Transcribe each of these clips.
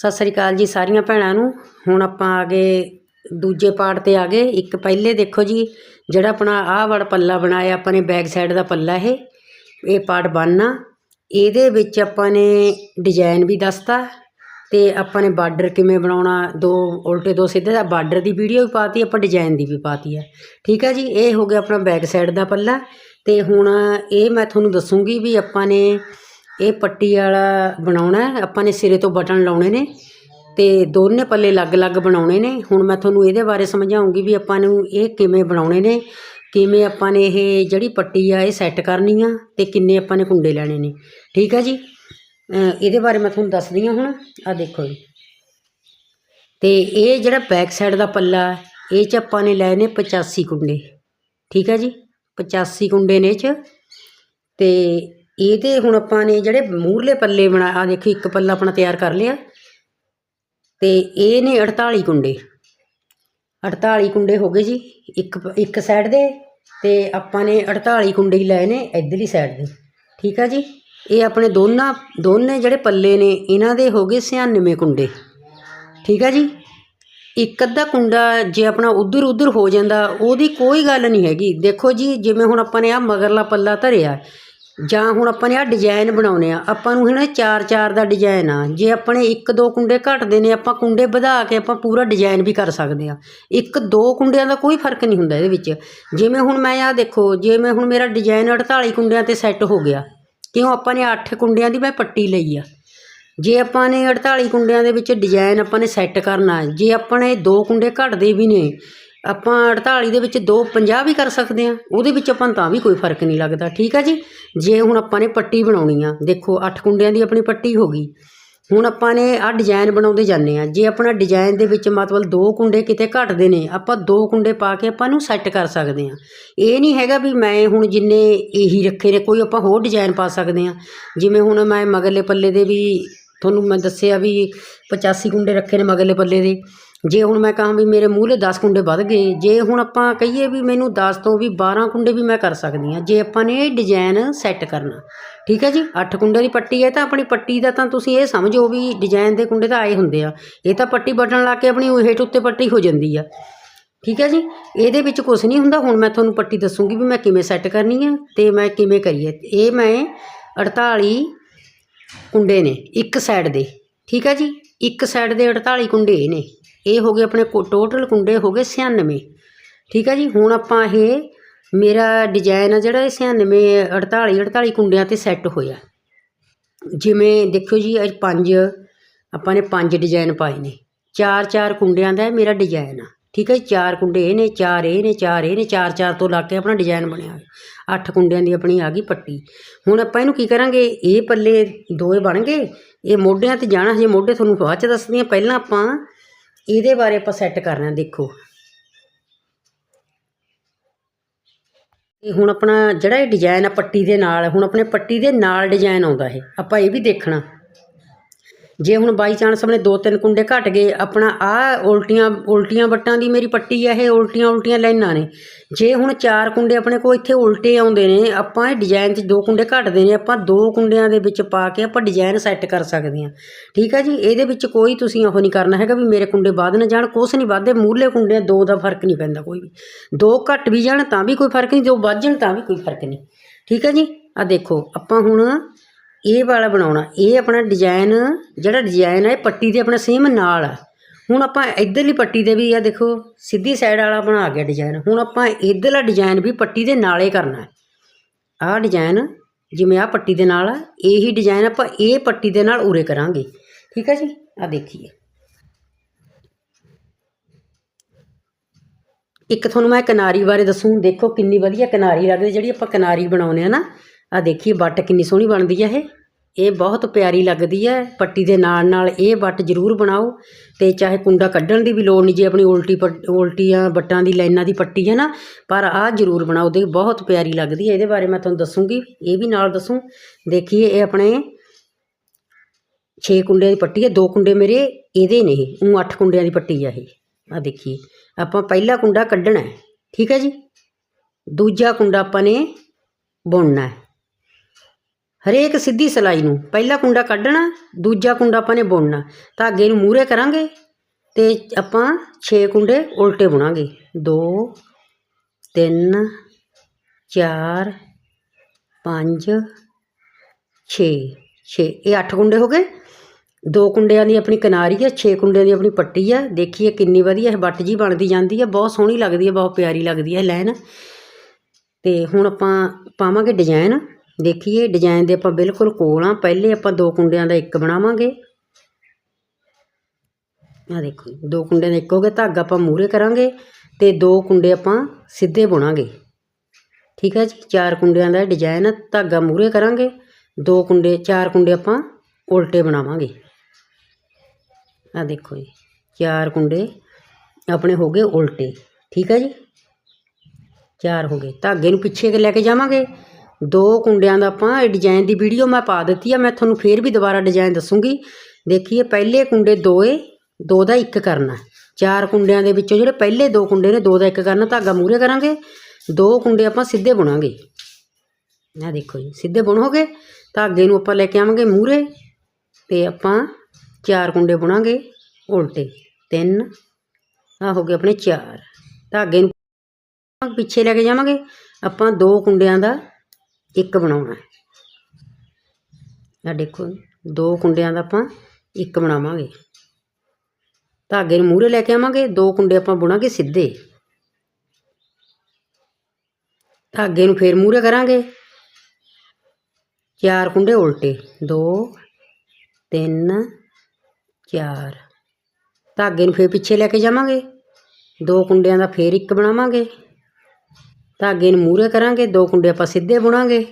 ਸਤਿ ਸ੍ਰੀ ਅਕਾਲ ਜੀ ਸਾਰੀਆਂ ਭੈਣਾਂ ਨੂੰ। ਹੁਣ ਆਪਾਂ ਆ ਗਏ ਦੂਜੇ ਪਾਰਟ ਤੇ ਆ ਗਏ ਇੱਕ ਪਹਿਲੇ ਦੇਖੋ ਜੀ, ਜਿਹੜਾ ਆਪਣਾ ਆਹ ਵਾਲਾ ਪੱਲਾ ਬਣਾਇਆ ਆਪਾਂ ਨੇ, ਬੈਕ ਸਾਈਡ ਦਾ ਪੱਲਾ ਇਹ। ਇਹ ਪਾਰਟ ਬਣਨਾ। ਇਹਦੇ ਵਿੱਚ ਆਪਾਂ ਨੇ ਡਿਜ਼ਾਈਨ ਵੀ ਦੱਸਤਾ ਤੇ ਆਪਾਂ ਨੇ ਬਾਰਡਰ ਕਿਵੇਂ ਬਣਾਉਣਾ, ਦੋ ਉਲਟੇ ਦੋ ਸਿੱਧੇ ਦਾ ਬਾਰਡਰ ਦੀ ਵੀਡੀਓ ਵੀ ਪਾਤੀ, ਆਪਾਂ ਡਿਜ਼ਾਈਨ ਦੀ ਵੀ ਪਾਤੀ ਆ। ਠੀਕ ਆ ਜੀ, ਇਹ ਹੋ ਗਿਆ ਆਪਣਾ ਬੈਕ ਸਾਈਡ ਦਾ ਪੱਲਾ। ਤੇ ਹੁਣ ਇਹ ਮੈਂ ਤੁਹਾਨੂੰ ਦੱਸੂਗੀ ਵੀ ਆਪਾਂ ਨੇ ਇਹ ਪੱਟੀ ਵਾਲਾ ਬਣਾਉਣਾ ਆਪਾਂ ਨੇ ਸਿਰੇ ਤੋਂ ਬਟਨ ਲਾਉਣੇ ਨੇ ਅਤੇ ਦੋਨੇ ਪੱਲੇ ਅਲੱਗ-ਅਲੱਗ ਬਣਾਉਣੇ ਨੇ। ਹੁਣ ਮੈਂ ਤੁਹਾਨੂੰ ਇਹਦੇ ਬਾਰੇ ਸਮਝਾਉਂਗੀ ਵੀ ਆਪਾਂ ਨੂੰ ਇਹ ਕਿਵੇਂ ਬਣਾਉਣੇ ਨੇ, ਕਿਵੇਂ ਆਪਾਂ ਨੇ ਇਹ ਜਿਹੜੀ ਪੱਟੀ ਆ ਇਹ ਸੈੱਟ ਕਰਨੀ ਆ ਅਤੇ ਕਿੰਨੇ ਆਪਾਂ ਨੇ ਕੁੰਡੇ ਲੈਣੇ ਨੇ। ਠੀਕ ਹੈ ਜੀ? ਇਹਦੇ ਬਾਰੇ ਮੈਂ ਤੁਹਾਨੂੰ ਦੱਸਦੀ ਹਾਂ ਹੁਣ। ਆ ਦੇਖੋ ਜੀ। ਤੇ ਇਹ ਜਿਹੜਾ ਬੈਕ ਸਾਈਡ ਦਾ ਪੱਲਾ, ਇਹ ਚ ਆਪਾਂ ਨੇ ਲਏ ਨੇ 85 ਕੁੰਡੇ। ਠੀਕ ਹੈ ਜੀ? 85 ਕੁੰਡੇ ਨੇ ਇਹ ਚ। ਤੇ ਇਹਦੇ ਹੁਣ ਆਪਾਂ ਨੇ ਜਿਹੜੇ ਮੂਰਲੇ ਪੱਲੇ ਬਣਾ ਆ ਦੇਖੋ ਇੱਕ ਪੱਲਾ ਆਪਣਾ ਤਿਆਰ ਕਰ ਲਿਆ। ਤੇ ਇਹ ਨੇ 48 ਕੁੰਡੇ। 48 ਕੁੰਡੇ ਹੋ ਗਏ ਜੀ, ਇੱਕ ਇੱਕ ਸਾਈਡ ਦੇ ਤੇ ਆਪਾਂ ਨੇ 48 ਕੁੰਡੇ ਹੀ ਲਏ ਨੇ ਇਧਰਲੀ ਸਾਈਡ ਦੇ। ਠੀਕ ਆ ਜੀ? ਇਹ ਆਪਣੇ ਦੋਨਾਂ, ਦੋਨੇ ਜਿਹੜੇ ਪੱਲੇ ਨੇ, ਇਹਨਾਂ ਦੇ ਹੋ ਗਏ 96 ਕੁੰਡੇ। ਠੀਕ ਆ ਜੀ? ਇੱਕ ਅੱਧਾ ਕੁੰਡਾ ਜੇ ਆਪਣਾ ਉਧਰ ਉਧਰ ਹੋ ਜਾਂਦਾ, ਉਹਦੀ ਕੋਈ ਗੱਲ ਨਹੀਂ ਹੈਗੀ। ਦੇਖੋ ਜੀ, ਜਿਵੇਂ ਹੁਣ ਆਪਾਂ ਨੇ ਆ ਮਗਰਲਾ ਪੱਲਾ ਧਰਿਆ ਜਾਂ ਹੁਣ ਆਪਾਂ ਨੇ ਆਹ ਡਿਜ਼ਾਇਨ ਬਣਾਉਣੇ ਆ ਆਪਾਂ ਨੂੰ ਹੁਣ ਚਾਰ ਚਾਰ ਦਾ ਡਿਜ਼ਾਇਨ ਆ। ਜੇ ਆਪਣੇ ਇੱਕ ਦੋ ਕੁੰਡੇ ਘਟਦੇ ਨੇ ਆਪਾਂ ਕੁੰਡੇ ਵਧਾ ਕੇ ਆਪਾਂ ਪੂਰਾ ਡਿਜ਼ਾਇਨ ਵੀ ਕਰ ਸਕਦੇ ਆ। ਇੱਕ ਦੋ ਕੁੰਡਿਆਂ ਦਾ ਕੋਈ ਫ਼ਰਕ ਨਹੀਂ ਹੁੰਦਾ ਇਹਦੇ ਵਿੱਚ। ਜਿਵੇਂ ਹੁਣ ਮੈਂ ਆਹ ਦੇਖੋ ਜਿਵੇਂ ਹੁਣ ਮੇਰਾ ਡਿਜ਼ਾਇਨ 48 ਕੁੰਡਿਆਂ ਤੇ ਸੈੱਟ ਹੋ ਗਿਆ ਕਿਉਂ ਆਪਾਂ ਨੇ 8 ਕੁੰਡਿਆਂ ਦੀ ਮੈਂ ਪੱਟੀ ਲਈ ਆ। ਜੇ ਆਪਾਂ ਨੇ 48 ਕੁੰਡਿਆਂ ਦੇ ਵਿੱਚ ਡਿਜ਼ਾਈਨ ਆਪਾਂ ਨੇ ਸੈੱਟ ਕਰਨਾ ਹੈ, ਜੇ ਆਪਣੇ ਦੋ ਕੁੰਡੇ ਘਟਦੇ ਵੀ ਨੇ ਆਪਾਂ 48 ਦੇ ਵਿੱਚ ਦੋ 50 ਵੀ ਕਰ ਸਕਦੇ ਆ ਉਹਦੇ ਵਿੱਚ ਆਪਾਂ ਨੂੰ ਤਾਂ ਵੀ ਕੋਈ ਫ਼ਰਕ ਨਹੀਂ ਲੱਗਦਾ, ਠੀਕ ਆ ਜੀ? ਜੇ ਹੁਣ ਆਪਾਂ ਨੇ ਪੱਟੀ ਬਣਾਉਣੀ ਆ, ਦੇਖੋ 8 ਕੁੰਡਿਆਂ ਦੀ ਆਪਣੀ ਪੱਟੀ ਹੋ ਗਈ, ਹੁਣ ਆਪਾਂ ਨੇ ਆ ਡਿਜ਼ਾਈਨ ਬਣਾਉਂਦੇ ਜਾਂਦੇ ਆ ਜੇ ਆਪਣਾ ਡਿਜ਼ਾਈਨ ਦੇ ਵਿੱਚ ਮਤਲਬ ਦੋ ਕੁੰਡੇ ਕਿਤੇ ਘਟਦੇ ਨੇ, ਆਪਾਂ ਦੋ ਕੁੰਡੇ ਪਾ ਕੇ ਆਪਾਂ ਨੂੰ ਸੈੱਟ ਕਰ ਸਕਦੇ ਆ ਇਹ ਨਹੀਂ ਹੈਗਾ ਵੀ ਮੈਂ ਹੁਣ ਜਿੰਨੇ ਇਹੀ ਰੱਖੇ ਨੇ, ਕੋਈ ਆਪਾਂ ਹੋਰ ਡਿਜ਼ਾਈਨ ਪਾ ਸਕਦੇ ਆ ਜਿਵੇਂ ਹੁਣ ਮੈਂ ਮਗਰਲੇ ਪੱਲੇ ਦੇ ਵੀ, ਤੁਹਾਨੂੰ ਮੈਂ ਦੱਸਿਆ ਵੀ 85 ਕੁੰਡੇ ਰੱਖੇ ਨੇ ਮਗਰਲੇ ਪੱਲੇ ਦੇ ਜੇ ਹੁਣ ਮੈਂ ਕਹਾਂ ਵੀ ਮੇਰੇ ਮੂਹਰੇ 10 ਕੁੰਡੇ ਵੱਧ ਗਏ, ਜੇ ਹੁਣ ਆਪਾਂ ਕਹੀਏ ਵੀ ਮੈਨੂੰ 10 ਤੋਂ ਵੀ 12 ਕੁੰਡੇ ਵੀ ਮੈਂ ਕਰ ਸਕਦੀ ਹਾਂ, ਜੇ ਆਪਾਂ ਨੇ ਇਹ ਡਿਜ਼ਾਈਨ ਸੈੱਟ ਕਰਨਾ, ਠੀਕ ਹੈ ਜੀ? 8 ਕੁੰਡੇ ਦੀ ਪੱਟੀ ਹੈ ਤਾਂ ਆਪਣੀ ਪੱਟੀ ਦਾ ਤਾਂ ਤੁਸੀਂ ਇਹ ਸਮਝੋ ਵੀ ਡਿਜ਼ਾਈਨ ਦੇ ਕੁੰਡੇ ਤਾਂ ਆਏ ਹੁੰਦੇ ਆ, ਇਹ ਤਾਂ ਪੱਟੀ ਬਟਨ ਲਾ ਕੇ ਆਪਣੀ ਹੇਠ ਉੱਤੇ ਪੱਟੀ ਹੋ ਜਾਂਦੀ ਆ, ਠੀਕ ਹੈ ਜੀ? ਇਹਦੇ ਵਿੱਚ ਕੁਝ ਨਹੀਂ ਹੁੰਦਾ, ਹੁਣ ਮੈਂ ਤੁਹਾਨੂੰ ਪੱਟੀ ਦੱਸੂਗੀ ਵੀ ਮੈਂ ਕਿਵੇਂ ਸੈੱਟ ਕਰਨੀ ਹੈ ਤੇ ਮੈਂ ਕਿਵੇਂ ਕਰੀਏ, ਇਹ ਮੈਂ 48 ਕੁੰਡੇ ਨੇ, ਇੱਕ ਸਾਈਡ ਦੇ, ਠੀਕ ਹੈ ਜੀ? ਇੱਕ ਸਾਈਡ ਦੇ 48 ਕੁੰਡੇ ਇਹ ਨੇ। ਇਹ ਹੋ ਗਏ ਆਪਣੇ ਟੋਟਲ ਕੁੰਡੇ ਹੋ ਗਏ 96 ਠੀਕ ਹੈ ਜੀ? ਹੁਣ ਆਪਾਂ ਇਹ ਮੇਰਾ ਡਿਜ਼ਾਈਨ ਆ ਜਿਹੜਾ ਇਹ 96 48 48 ਕੁੰਡਿਆਂ ਤੇ ਸੈੱਟ ਹੋਇਆ। ਜਿਵੇਂ ਦੇਖੋ ਜੀ, ਅੱਜ ਪੰਜ, ਆਪਾਂ ਨੇ ਪੰਜ ਡਿਜ਼ਾਈਨ ਪਾਏ ਨੇ। ਚਾਰ ਚਾਰ ਕੁੰਡਿਆਂ ਦਾ ਮੇਰਾ ਡਿਜ਼ਾਈਨ ਆ। ਠੀਕ ਹੈ ਜੀ? ਚਾਰ ਕੁੰਡੇ ਇਹ ਨੇ, ਚਾਰ ਇਹ ਨੇ, ਚਾਰ ਇਹ ਨੇ, ਚਾਰ ਚਾਰ ਤੋਂ ਲਾ ਕੇ ਆਪਣਾ ਡਿਜ਼ਾਈਨ ਬਣਿਆ ਹੋਇਆ। ਅੱਠ ਕੁੰਡਿਆਂ ਦੀ ਆਪਣੀ ਆ ਗਈ ਪੱਟੀ। ਹੁਣ ਆਪਾਂ ਇਹਨੂੰ ਕੀ ਕਰਾਂਗੇ? ਇਹ ਪੱਲੇ ਦੋਏ ਬਣ ਗਏ। ਇਹ ਮੋਢਿਆਂ ਤੇ ਜਾਣਾ, ਹਜੇ ਮੋਢੇ ਤੁਹਾਨੂੰ ਬਾਅਦ ਚ ਦੱਸਦੀ ਹਾਂ। ਪਹਿਲਾਂ ਆਪਾਂ ਇਹਦੇ ਬਾਰੇ ਆਪਾਂ ਸੈੱਟ ਕਰਨਾ ਦੇਖੋ। ਇਹ ਹੁਣ ਆਪਣਾ ਜਿਹੜਾ ਇਹ ਡਿਜ਼ਾਈਨ ਆ ਪੱਟੀ ਦੇ ਨਾਲ, ਹੁਣ ਆਪਣੇ ਪੱਟੀ ਦੇ ਨਾਲ ਡਿਜ਼ਾਈਨ ਆਉਂਦਾ ਇਹ। ਆਪਾਂ ਇਹ ਵੀ ਦੇਖਣਾ। ਜੇ ਹੁਣ ਬਾਈ ਚਾਂਸ ਆਪਣੇ ਦੋ ਤਿੰਨ ਕੁੰਡੇ ਘਟ ਗਏ, ਆਪਣਾ ਆ ਉਲਟੀਆਂ ਉਲਟੀਆਂ ਵੱਟਾਂ ਦੀ ਮੇਰੀ ਪੱਟੀ ਆ, ਇਹ ਉਲਟੀਆਂ ਉਲਟੀਆਂ ਲਾਈਨਾਂ ਨੇ। ਜੇ ਹੁਣ ਚਾਰ ਕੁੰਡੇ ਆਪਣੇ ਕੋਲ ਇੱਥੇ ਉਲਟੇ ਆਉਂਦੇ ਨੇ, ਆਪਾਂ ਇਹ ਡਿਜ਼ਾਈਨ 'ਚ ਦੋ ਕੁੰਡੇ ਘਟਦੇ ਨੇ, ਆਪਾਂ ਦੋ ਕੁੰਡਿਆਂ ਦੇ ਵਿੱਚ ਪਾ ਕੇ ਆਪਾਂ ਡਿਜ਼ਾਈਨ ਸੈੱਟ ਕਰ ਸਕਦੇ ਹਾਂ। ਠੀਕ ਆ ਜੀ? ਇਹਦੇ ਵਿੱਚ ਕੋਈ ਤੁਸੀਂ ਉਹ ਨਹੀਂ ਕਰਨਾ ਹੈਗਾ ਵੀ ਮੇਰੇ ਕੁੰਡੇ ਵੱਧ ਨਾ ਜਾਣ, ਕੁਛ ਨਹੀਂ ਵੱਧਦੇ, ਮੂਹਰਲੇ ਕੁੰਡਿਆਂ ਦੋ ਦਾ ਫ਼ਰਕ ਨਹੀਂ ਪੈਂਦਾ ਕੋਈ ਵੀ। ਦੋ ਘਟ ਵੀ ਜਾਣ ਤਾਂ ਵੀ ਕੋਈ ਫ਼ਰਕ ਨਹੀਂ, ਦੋ ਵੱਧ ਜਾਣ ਤਾਂ ਵੀ ਕੋਈ ਫ਼ਰਕ ਨਹੀਂ। ਠੀਕ ਹੈ ਜੀ? ਆ ਦੇਖੋ, ਆਪਾਂ ਹੁਣ ਇਹ ਵਾਲਾ ਬਣਾਉਣਾ, ਇਹ ਆਪਣਾ ਡਿਜ਼ਾਈਨ ਜਿਹੜਾ ਡਿਜ਼ਾਈਨ ਹੈ ਇਹ ਪੱਟੀ ਦੇ ਆਪਣਾ ਸੇਮ ਨਾਲ ਆ। ਹੁਣ ਆਪਾਂ ਇਧਰਲੀ ਪੱਟੀ ਦੇ ਵੀ ਆ ਦੇਖੋ, ਸਿੱਧੀ ਸਾਈਡ ਵਾਲਾ ਬਣਾ ਗਿਆ ਡਿਜ਼ਾਈਨ ਹੁਣ ਆਪਾਂ ਇਧਰਲਾ ਡਿਜ਼ਾਈਨ ਵੀ ਪੱਟੀ ਦੇ ਨਾਲੇ ਕਰਨਾ। ਆਹ ਡਿਜ਼ਾਈਨ ਜਿਵੇਂ ਆਹ ਪੱਟੀ ਦੇ ਨਾਲ ਆ, ਇਹੀ ਡਿਜ਼ਾਈਨ ਆਪਾਂ ਇਹ ਪੱਟੀ ਦੇ ਨਾਲ ਉਰੇ ਕਰਾਂਗੇ। ਠੀਕ ਹੈ ਜੀ? ਆ ਦੇਖੀਏ। ਇੱਕ ਤੁਹਾਨੂੰ ਮੈਂ ਕਿਨਾਰੀ ਬਾਰੇ ਦੱਸੂ। ਦੇਖੋ ਕਿੰਨੀ ਵਧੀਆ ਕਿਨਾਰੀ ਲੱਗਦੀ, ਜਿਹੜੀ ਆਪਾਂ ਕਿਨਾਰੀ ਬਣਾਉਨੇ ਆ ਨਾ। ਆ ਦੇਖੀਏ, ਵੱਟ ਕਿੰਨੀ ਸੋਹਣੀ ਬਣਦੀ ਆ ਇਹ। ਇਹ ਬਹੁਤ ਪਿਆਰੀ ਲੱਗਦੀ ਹੈ। ਪੱਟੀ ਦੇ ਨਾਲ ਨਾਲ ਇਹ ਵੱਟ ਜ਼ਰੂਰ ਬਣਾਓ ਅਤੇ ਚਾਹੇ ਕੁੰਡਾ ਕੱਢਣ ਦੀ ਵੀ ਲੋੜ ਨਹੀਂ, ਜੇ ਆਪਣੀ ਉਲਟੀ ਪੱਟ- ਉਲਟੀਆਂ ਵੱਟਾਂ ਦੀ, ਲਾਈਨਾਂ ਦੀ ਪੱਟੀ ਹੈ ਨਾ, ਪਰ ਆਹ ਜ਼ਰੂਰ ਬਣਾਓ ਦੇ ਬਹੁਤ ਪਿਆਰੀ ਲੱਗਦੀ ਹੈ। ਇਹਦੇ ਬਾਰੇ ਮੈਂ ਤੁਹਾਨੂੰ ਦੱਸੂੰਗੀ, ਇਹ ਵੀ ਨਾਲ ਦੱਸੂੰ। ਦੇਖੀਏ, ਇਹ ਆਪਣੇ 6 ਕੁੰਡਿਆਂ ਦੀ ਪੱਟੀ ਹੈ, ਦੋ ਕੁੰਡੇ ਮੇਰੇ ਇਹਦੇ ਨੇ ਇਹ, ਉਹ 8 ਕੁੰਡਿਆਂ ਦੀ ਪੱਟੀ ਆ ਇਹ। ਆ ਦੇਖੀਏ, ਆਪਾਂ ਪਹਿਲਾ ਕੁੰਡਾ ਕੱਢਣਾ ਹੈ, ਠੀਕ ਹੈ ਜੀ? ਦੂਜਾ ਕੁੰਡਾ ਆਪਾਂ ਨੇ ਬੁਣਨਾ ਹੈ। ਹਰੇਕ ਸਿੱਧੀ ਸਲਾਈ ਨੂੰ। ਪਹਿਲਾ ਕੁੰਡਾ ਕੱਢਣਾ, ਦੂਜਾ ਕੁੰਡਾ ਆਪਾਂ ਨੇ ਬੁਣਨਾ। ਧਾਗੇ ਨੂੰ ਮੂਰੇ ਕਰਾਂਗੇ ਤੇ ਆਪਾਂ 6 ਕੁੰਡੇ ਉਲਟੇ ਬੁਣਾਂਗੇ। 2 3 4 5 6 6 ਇਹ 8 ਕੁੰਡੇ ਹੋ ਗਏ। ਦੋ ਕੁੰਡਿਆਂ ਦੀ ਆਪਣੀ ਕਿਨਾਰੀ ਹੈ 6 ਕੁੰਡਿਆਂ ਦੀ ਆਪਣੀ ਪੱਟੀ ਹੈ ਦੇਖੀਏ ਕਿੰਨੀ ਵਧੀਆ ਇਹ ਬੱਟ ਜੀ ਬਣਦੀ ਜਾਂਦੀ ਹੈ ਬਹੁਤ ਸੋਹਣੀ ਲੱਗਦੀ ਹੈ ਬਹੁਤ ਪਿਆਰੀ ਲੱਗਦੀ ਹੈ ਲਾਈਨ। ਤੇ ਹੁਣ ਆਪਾਂ ਪਾਵਾਂਗੇ ਡਿਜ਼ਾਈਨ ਦੇਖੀਏ ਡਿਜ਼ਾਈਨ ਦੇ ਆਪਾਂ ਬਿਲਕੁਲ ਕੋਲ ਆ। ਪਹਿਲੇ ਆਪਾਂ ਦੋ ਕੁੰਡਿਆਂ ਦਾ ਇੱਕ ਬਣਾਵਾਂਗੇ। ਆ ਦੇਖੋ ਜੀ, ਦੋ ਕੁੰਡਿਆਂ ਦਾ ਇੱਕ ਹੋ ਗਿਆ ਧਾਗਾ ਆਪਾਂ ਮੂਰੇ ਕਰਾਂਗੇ ਤੇ ਦੋ ਕੁੰਡੇ ਆਪਾਂ ਸਿੱਧੇ ਬੁਣਾਂਗੇ। ਠੀਕ ਹੈ ਜੀ ਚਾਰ ਕੁੰਡਿਆਂ ਦਾ ਡਿਜ਼ਾਈਨ ਧਾਗਾ ਮੂਰੇ ਕਰਾਂਗੇ ਦੋ ਕੁੰਡੇ ਚਾਰ ਕੁੰਡੇ ਆਪਾਂ ਉਲਟੇ ਬਣਾਵਾਂਗੇ। ਆ ਦੇਖੋ ਜੀ ਚਾਰ ਕੁੰਡੇ ਆਪਣੇ ਹੋ ਗਏ ਉਲਟੇ। ਠੀਕ ਹੈ ਜੀ ਚਾਰ ਹੋ ਗਏ। ਧਾਗੇ ਨੂੰ ਪਿੱਛੇ ਲੈ ਕੇ ਜਾਵਾਂਗੇ ਦੋ ਕੁੰਡਿਆਂ ਦਾ ਆਪਾਂ ਇਹ ਡਿਜ਼ਾਈਨ ਦੀ ਵੀਡੀਓ ਮੈਂ ਪਾ ਦਿੱਤੀ ਆ, ਮੈਂ ਤੁਹਾਨੂੰ ਫੇਰ ਵੀ ਦੁਬਾਰਾ ਡਿਜ਼ਾਈਨ ਦੱਸੂਗੀ। ਦੇਖੀਏ, ਪਹਿਲੇ ਕੁੰਡੇ ਦੋਏ, ਦੋ ਦਾ ਇੱਕ ਕਰਨਾ। ਚਾਰ ਕੁੰਡਿਆਂ ਦੇ ਵਿੱਚੋਂ ਜਿਹੜੇ ਪਹਿਲੇ ਦੋ ਕੁੰਡੇ ਨੇ, ਦੋ ਦਾ ਇੱਕ ਕਰਨਾ, ਧਾਗਾ ਮੂਰੇ ਕਰਾਂਗੇ। ਦੋ ਕੁੰਡੇ ਆਪਾਂ ਸਿੱਧੇ ਬੁਣਾਂਗੇ। ਆ ਦੇਖੋ ਜੀ, ਸਿੱਧੇ ਬੁਣੋਗੇ, ਧਾਗੇ ਨੂੰ ਆਪਾਂ ਲੈ ਕੇ ਆਵਾਂਗੇ ਮੂਰੇ ਤੇ ਆਪਾਂ ਚਾਰ ਕੁੰਡੇ ਬੁਣਾਂਗੇ ਉਲਟੇ। ਤਿੰਨ ਆ ਹੋ ਗਏ ਆਪਣੇ ਚਾਰ। ਧਾਗੇ ਨੂੰ ਪਿੱਛੇ ਲੈ ਕੇ ਜਾਵਾਂਗੇ। ਆਪਾਂ ਦੋ ਕੁੰਡਿਆਂ ਦਾ ਇੱਕ ਬਣਾਉਣਾ ਆ ਦੇਖੋ, ਦੋ ਕੁੰਡਿਆਂ ਦਾ ਆਪਾਂ ਇੱਕ ਬਣਾਵਾਂਗੇ। ਧਾਗੇ ਨੂੰ ਮੂਹਰੇ ਲੈ ਕੇ ਆਵਾਂਗੇ, ਦੋ ਕੁੰਡੇ ਆਪਾਂ ਬੁਣਾਂਗੇ ਸਿੱਧੇ। ਧਾਗੇ ਨੂੰ ਫੇਰ ਮੂਹਰੇ ਕਰਾਂਗੇ। ਚਾਰ ਕੁੰਡੇ ਉਲਟੇ, ਦੋ, ਤਿੰਨ, ਚਾਰ। ਧਾਗੇ ਨੂੰ ਫੇਰ ਪਿੱਛੇ ਲੈ ਕੇ ਜਾਵਾਂਗੇ। ਦੋ ਕੁੰਡਿਆਂ ਦਾ ਫੇਰ ਇੱਕ ਬਣਾਵਾਂਗੇ। ਧਾਗੇ ਨੂੰ ਮੂਹਰੇ ਕਰਾਂਗੇ, ਦੋ ਕੁੰਡੇ ਆਪਾਂ ਸਿੱਧੇ ਬੁਣਾਂਗੇ।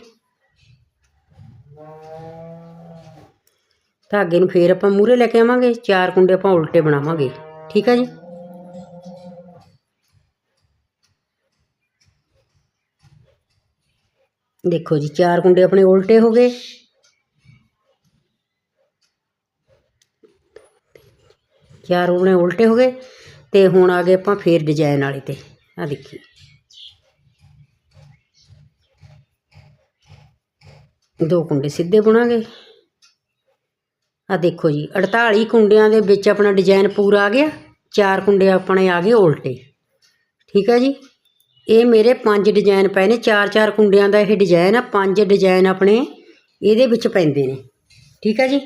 ਧਾਗੇ ਨੂੰ ਫੇਰ ਆਪਾਂ ਮੂਹਰੇ ਲੈ ਕੇ ਆਵਾਂਗੇ, ਚਾਰ ਕੁੰਡੇ ਆਪਾਂ ਉਲਟੇ ਬਣਾਵਾਂਗੇ। ਠੀਕ ਹੈ ਜੀ? ਦੇਖੋ ਜੀ, ਚਾਰ ਕੁੰਡੇ ਆਪਣੇ ਉਲਟੇ ਹੋ ਗਏ। ਚਾਰ ਆਪਣੇ ਉਲਟੇ ਹੋ ਗਏ ਤੇ ਹੁਣ ਆ ਗਏ ਆਪਾਂ ਫੇਰ ਡਿਜ਼ਾਈਨ ਵਾਲੇ ਤੇ। ਆ ਦੇਖੀ ਦੋ ਕੁੰਡੇ ਸਿੱਧੇ ਬੁਣਾਂਗੇ। ਆ ਦੇਖੋ ਜੀ 48 ਕੁੰਡਿਆਂ ਦੇ ਵਿੱਚ ਆਪਣਾ ਡਿਜ਼ਾਈਨ ਪੂਰਾ ਆ ਗਿਆ, ਚਾਰ ਕੁੰਡੇ ਆਪਣੇ ਆ ਗਏ ਉਲਟੇ। ਠੀਕ ਹੈ ਜੀ? ਇਹ ਮੇਰੇ ਪੰਜ ਡਿਜ਼ਾਈਨ ਪਏ ਨੇ, ਚਾਰ ਚਾਰ ਕੁੰਡਿਆਂ ਦਾ ਇਹ ਡਿਜ਼ਾਈਨ ਆ, ਪੰਜ ਡਿਜ਼ਾਈਨ ਆਪਣੇ ਇਹਦੇ ਵਿੱਚ ਪੈਂਦੇ ਨੇ। ਠੀਕ ਹੈ ਜੀ?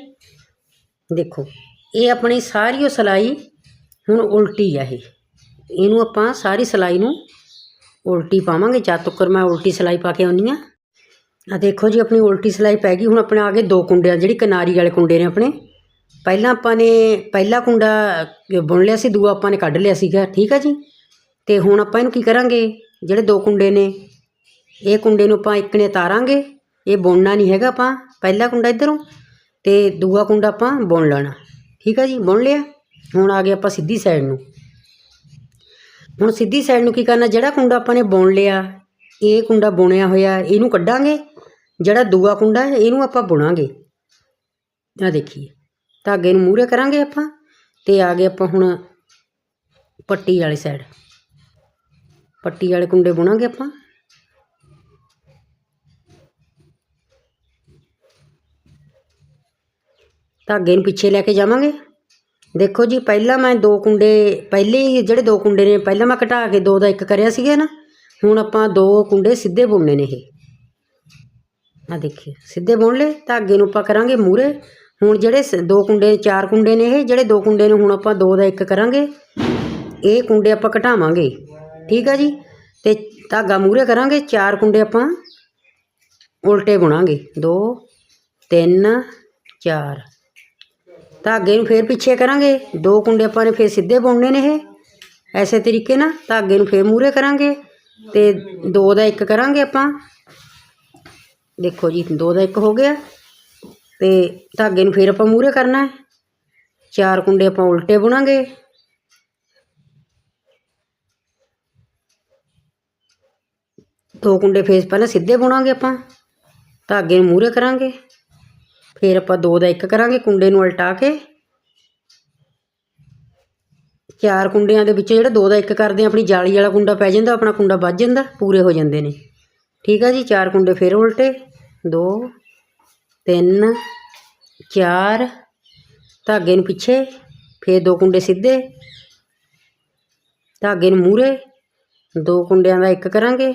ਦੇਖੋ, ਇਹ ਆਪਣੀ ਸਾਰੀ ਉਹ ਸਿਲਾਈ ਹੁਣ ਉਲਟੀ ਆ ਇਹ। ਇਹਨੂੰ ਆਪਾਂ ਸਾਰੀ ਸਿਲਾਈ ਨੂੰ ਉਲਟੀ ਪਾਵਾਂਗੇ, ਜਦ ਤੱਕ ਮੈਂ ਉਲਟੀ ਸਿਲਾਈ ਪਾ ਕੇ ਆਉਂਦੀ ਆ ਆ ਦੇਖੋ ਜੀ, ਆਪਣੀ ਉਲਟੀ ਸਿਲਾਈ ਪੈ ਗਈ। ਹੁਣ ਆਪਣੇ ਆ ਗਏ ਦੋ ਕੁੰਡੇ ਆ ਜਿਹੜੀ ਕਿਨਾਰੀ ਵਾਲੇ ਕੁੰਡੇ ਨੇ ਆਪਣੇ। ਪਹਿਲਾਂ ਆਪਾਂ ਨੇ, ਪਹਿਲਾ ਕੁੰਡਾ ਬੁਣ ਲਿਆ ਸੀ, ਦੂਆ ਆਪਾਂ ਨੇ ਕੱਢ ਲਿਆ ਸੀਗਾ। ਠੀਕ ਆ ਜੀ? ਤੇ ਹੁਣ ਆਪਾਂ ਇਹਨੂੰ ਕੀ ਕਰਾਂਗੇ? ਜਿਹੜੇ ਦੋ ਕੁੰਡੇ ਨੇ, ਇਹ ਕੁੰਡੇ ਨੂੰ ਆਪਾਂ ਇੱਕ ਨੇ ਤਾਰਾਂਗੇ। ਇਹ ਬੁਣਨਾ ਨਹੀਂ ਹੈਗਾ ਆਪਾਂ। ਪਹਿਲਾ ਕੁੰਡਾ ਇਧਰੋਂ ਤੇ ਦੂਆ ਕੁੰਡਾ ਆਪਾਂ ਬੁਣ ਲੈਣਾ। ਠੀਕ ਆ ਜੀ? ਬੁਣ ਲਿਆ। ਹੁਣ ਆ ਗਏ ਆਪਾਂ ਸਿੱਧੀ ਸਾਈਡ ਨੂੰ। ਹੁਣ ਸਿੱਧੀ ਸਾਈਡ ਨੂੰ ਕੀ ਕਰਨਾ? ਜਿਹੜਾ ਕੁੰਡਾ ਆਪਾਂ ਨੇ ਬੁਣ ਲਿਆ, ਇਹ ਕੁੰਡਾ ਬੁਣਿਆ ਹੋਇਆ, ਇਹਨੂੰ ਕੱਢਾਂਗੇ। ਜਿਹੜਾ ਦੂਆ ਕੁੰਡਾ ਹੈ, ਇਹਨੂੰ ਆਪਾਂ ਬੁਣਾਂਗੇ। ਆ ਦੇਖੀਏ ਧਾਗੇ ਨੂੰ ਮੂਹਰੇ ਕਰਾਂਗੇ ਆਪਾਂ, ਤੇ ਆ ਗਏ ਆਪਾਂ ਹੁਣ ਪੱਟੀ ਵਾਲੀ ਸਾਈਡ ਪੱਟੀ ਵਾਲੇ ਕੁੰਡੇ ਬੁਣਾਂਗੇ ਆਪਾਂ। ਧਾਗੇ ਨੂੰ ਪਿੱਛੇ ਲੈ ਕੇ ਜਾਵਾਂਗੇ। ਦੇਖੋ ਜੀ, ਪਹਿਲਾਂ ਮੈਂ ਦੋ ਕੁੰਡੇ, ਪਹਿਲੇ ਹੀ ਜਿਹੜੇ ਦੋ ਕੁੰਡੇ ਨੇ, ਪਹਿਲਾਂ ਮੈਂ ਘਟਾ ਕੇ ਦੋ ਦਾ ਇੱਕ ਕਰਿਆ ਸੀਗਾ ਨਾ, ਹੁਣ ਆਪਾਂ ਦੋ ਕੁੰਡੇ ਸਿੱਧੇ ਬੁਣਨੇ ਨੇ ਇਹ। ਆ ਦੇਖਿਓ ਸਿੱਧੇ ਬੁਣ ਲਏ ਧਾਗੇ ਨੂੰ ਆਪਾਂ ਕਰਾਂਗੇ ਮੂਰੇ ਹੁਣ ਜਿਹੜੇ ਸ- ਦੋ ਕੁੰਡੇ, ਚਾਰ ਕੁੰਡੇ ਨੇ ਇਹ, ਜਿਹੜੇ ਦੋ ਕੁੰਡੇ ਨੂੰ ਹੁਣ ਆਪਾਂ ਦੋ ਦਾ ਇੱਕ ਕਰਾਂਗੇ, ਇਹ ਕੁੰਡੇ ਆਪਾਂ ਘਟਾਵਾਂਗੇ ਠੀਕ ਆ ਜੀ? ਤੇ ਧਾਗਾ ਮੂਰੇ ਕਰਾਂਗੇ, ਚਾਰ ਕੁੰਡੇ ਆਪਾਂ ਉਲਟੇ ਬੁਣਾਂਗੇ। 2 3 4 ਧਾਗੇ ਨੂੰ ਫੇਰ ਪਿੱਛੇ ਕਰਾਂਗੇ, ਦੋ ਕੁੰਡੇ ਆਪਾਂ ਨੇ ਫੇਰ ਸਿੱਧੇ ਬੁਣਨੇ ਨੇ ਇਹ। ਐਸੇ ਤਰੀਕੇ ਨਾਲ ਧਾਗੇ ਨੂੰ ਫੇਰ ਮੂਰੇ ਕਰਾਂਗੇ, ਤੇ ਦੋ ਦਾ ਇੱਕ ਕਰਾਂਗੇ ਆਪਾਂ। ਦੇਖੋ ਜੀ, ਦੋ ਦਾ ਇੱਕ ਹੋ ਗਿਆ ਤੇ ਧਾਗੇ ਨੂੰ ਫੇਰ ਆਪਾਂ ਮੂਰੇ ਕਰਨਾ ਹੈ। ਚਾਰ ਕੁੰਡੇ ਆਪਾਂ ਉਲਟੇ ਬੁਣਾਂਗੇ। ਦੋ ਕੁੰਡੇ ਫੇਸ ਪਹਿਲਾਂ ਸਿੱਧੇ ਬੁਣਾਂਗੇ ਆਪਾਂ, ਧਾਗੇ ਨੂੰ ਮੂਰੇ ਕਰਾਂਗੇ। ਫਿਰ ਆਪਾਂ ਦੋ ਦਾ ਇੱਕ ਕਰਾਂਗੇ ਕੁੰਡੇ ਨੂੰ ਉਲਟਾ ਕੇ। ਚਾਰ ਕੁੰਡਿਆਂ ਦੇ ਵਿੱਚ ਜਿਹੜਾ ਦੋ ਦਾ ਇੱਕ ਕਰਦੇ ਆ ਆਪਣੀ ਜਾਲੀ ਵਾਲਾ ਕੁੰਡਾ ਪੈ ਜਾਂਦਾ, ਆਪਣਾ ਕੁੰਡਾ ਵੱਜ ਜਾਂਦਾ, ਪੂਰੇ ਹੋ ਜਾਂਦੇ ਨੇ। ਠੀਕ ਆ ਜੀ, ਚਾਰ ਕੁੰਡੇ ਫਿਰ ਉਲਟੇ। ਦੋ, ਤਿੰਨ, ਚਾਰ, ਧਾਗੇ ਨੂੰ ਪਿੱਛੇ, ਫਿਰ ਦੋ ਕੁੰਡੇ ਸਿੱਧੇ। ਧਾਗੇ ਨੂੰ ਮੂਰੇ ਦੋ ਕੁੰਡਿਆਂ ਦਾ ਇੱਕ ਕਰਾਂਗੇ।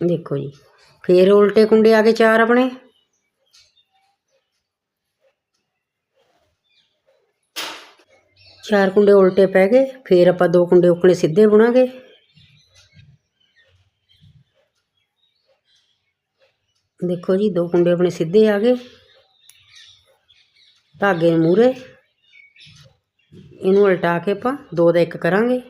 ਦੇਖੋ ਜੀ, ਫਿਰ ਉਲਟੇ ਕੁੰਡੇ ਆ ਗਏ ਚਾਰ ਆਪਣੇ। ਚਾਰ ਕੁੰਡੇ ਉਲਟੇ ਪੈ ਗਏ, ਫਿਰ ਆਪਾਂ ਦੋ ਕੁੰਡੇ ਉਕਣੇ ਸਿੱਧੇ ਬੁਣਾਂਗੇ। ਦੇਖੋ ਜੀ, ਦੋ ਕੁੰਡੇ ਆਪਣੇ ਸਿੱਧੇ ਆ ਗਏ। ਧਾਗੇ ਮੂਰੇ ਇਹਨੂੰ ਉਲਟਾ ਕੇ ਆਪਾਂ ਦੋ ਦਾ ਇੱਕ ਕਰਾਂਗੇ।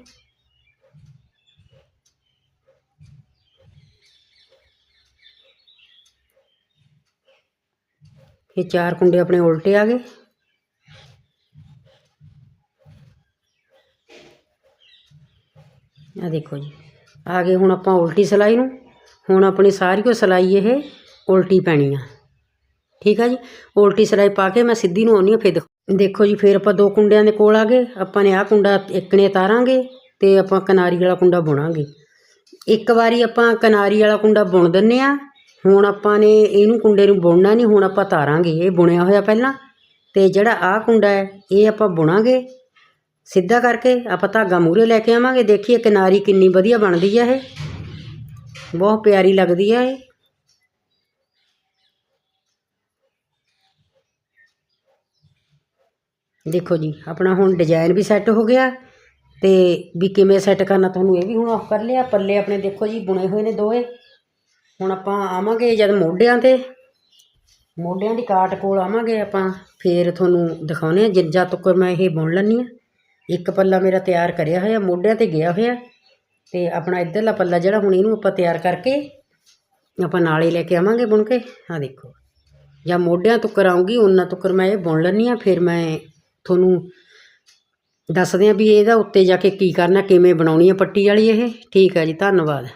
ਇਹ ਚਾਰ ਕੁੰਡੇ ਆਪਣੇ ਉਲਟੇ ਆ ਗਏ। ਆ ਦੇਖੋ ਜੀ, ਆ ਗਏ ਹੁਣ ਆਪਾਂ ਉਲਟੀ ਸਿਲਾਈ ਨੂੰ। ਹੁਣ ਆਪਣੀ ਸਾਰੀ ਕੋ ਸਿਲਾਈ ਇਹ ਉਲਟੀ ਪੈਣੀ ਆ। ਠੀਕ ਆ ਜੀ? ਉਲਟੀ ਸਿਲਾਈ ਪਾ ਕੇ ਮੈਂ ਸਿੱਧੀ ਨੂੰ ਆਉਣੀ ਆ ਫਿਰ ਦੇਖੋ- ਜੀ, ਫਿਰ ਆਪਾਂ ਦੋ ਕੁੰਡਿਆਂ ਦੇ ਕੋਲ ਆ ਗਏ। ਆਪਾਂ ਨੇ ਆਹ ਕੁੰਡਾ ਇੱਕ ਨੇ ਤਾਰਾਂਗੇ ਤੇ ਆਪਾਂ ਕਿਨਾਰੀ ਵਾਲਾ ਕੁੰਡਾ ਬੁਣਾਂਗੇ। ਇੱਕ ਵਾਰੀ ਆਪਾਂ ਕਿਨਾਰੀ ਵਾਲਾ ਕੁੰਡਾ ਬੁਣ ਦਿੰਨੇ ਆ। ਹੁਣ ਆਪਾਂ ਨੇ ਇਹਨੂੰ ਕੁੰਡੇ ਨੂੰ ਬੁਣਨਾ ਨਹੀਂ, ਹੁਣ ਆਪਾਂ ਤਾਰਾਂਗੇ। ਇਹ ਬੁਣਿਆ ਹੋਇਆ ਪਹਿਲਾਂ। ਤੇ ਜਿਹੜਾ ਆਹ ਕੁੰਡਾ ਹੈ, ਇਹ ਆਪਾਂ ਬੁਣਾਂਗੇ। ਸਿੱਧਾ ਕਰਕੇ ਆਪਾਂ ਧਾਗਾ ਮੂਰੇ ਲੈ ਕੇ ਆਵਾਂਗੇ। ਦੇਖੀਏ ਕਿਨਾਰੀ ਕਿੰਨੀ ਵਧੀਆ ਬਣਦੀ ਹੈ ਇਹ। ਬਹੁਤ ਪਿਆਰੀ ਲੱਗਦੀ ਹੈ ਇਹ। ਦੇਖੋ ਜੀ, ਆਪਣਾ ਹੁਣ ਡਿਜ਼ਾਈਨ ਵੀ ਸੈੱਟ ਹੋ ਗਿਆ ਤੇ ਵੀ ਕਿਵੇਂ ਸੈੱਟ ਕਰਨਾ ਤੁਹਾਨੂੰ ਇਹ ਵੀ ਹੁਣ ਆਫ ਕਰ ਲਿਆ, ਪੱਲੇ ਆਪਣੇ ਦੇਖੋ ਜੀ ਬੁਣੇ ਹੋਏ ਨੇ ਦੋਏ ਹੁਣ ਆਪਾਂ ਆਵਾਂਗੇ ਜਦ ਮੋਢਿਆਂ ਤੇ, ਮੋਢਿਆਂ ਦੀ ਕਾਟ ਕੋਲ ਆਵਾਂਗੇ ਆਪਾਂ, ਫੇਰ ਤੁਹਾਨੂੰ ਦਿਖਾਉਨੇ ਆ ਜਿੱਜਾ ਤੱਕ ਮੈਂ ਇਹ ਬੁਣ ਲੈਣੀ ਆ ਇੱਕ ਪੱਲਾ ਮੇਰਾ ਤਿਆਰ ਕਰਿਆ ਹੋਇਆ, ਮੋਢਿਆਂ ਤੇ ਗਿਆ ਹੋਇਆ, ਤੇ ਆਪਣਾ ਇੱਧਰਲਾ ਪੱਲਾ ਜਿਹੜਾ ਹੁਣ ਇਹਨੂੰ ਆਪਾਂ ਤਿਆਰ ਕਰਕੇ ਆਪਾਂ ਨਾਲੇ ਲੈ ਕੇ ਆਵਾਂਗੇ ਬੁਣ ਕੇ। ਆ ਦੇਖੋ, ਜਾਂ ਮੋਢਿਆਂ ਤੋਂ ਕਰਾਉਂਗੀ ਉਹਨਾਂ ਤੋਂ ਮੈਂ ਇਹ ਬੁਣ ਲੈਣੀ ਆ ਫਿਰ ਮੈਂ ਤੁਹਾਨੂੰ ਦੱਸਦੇ ਹਾਂ ਵੀ ਇਹਦਾ ਉੱਤੇ ਜਾ ਕੇ ਕੀ ਕਰਨਾ, ਕਿਵੇਂ ਬਣਾਉਣੀ ਆ ਪੱਟੀ ਵਾਲੀ ਇਹ। ਠੀਕ ਹੈ ਜੀ, ਧੰਨਵਾਦ।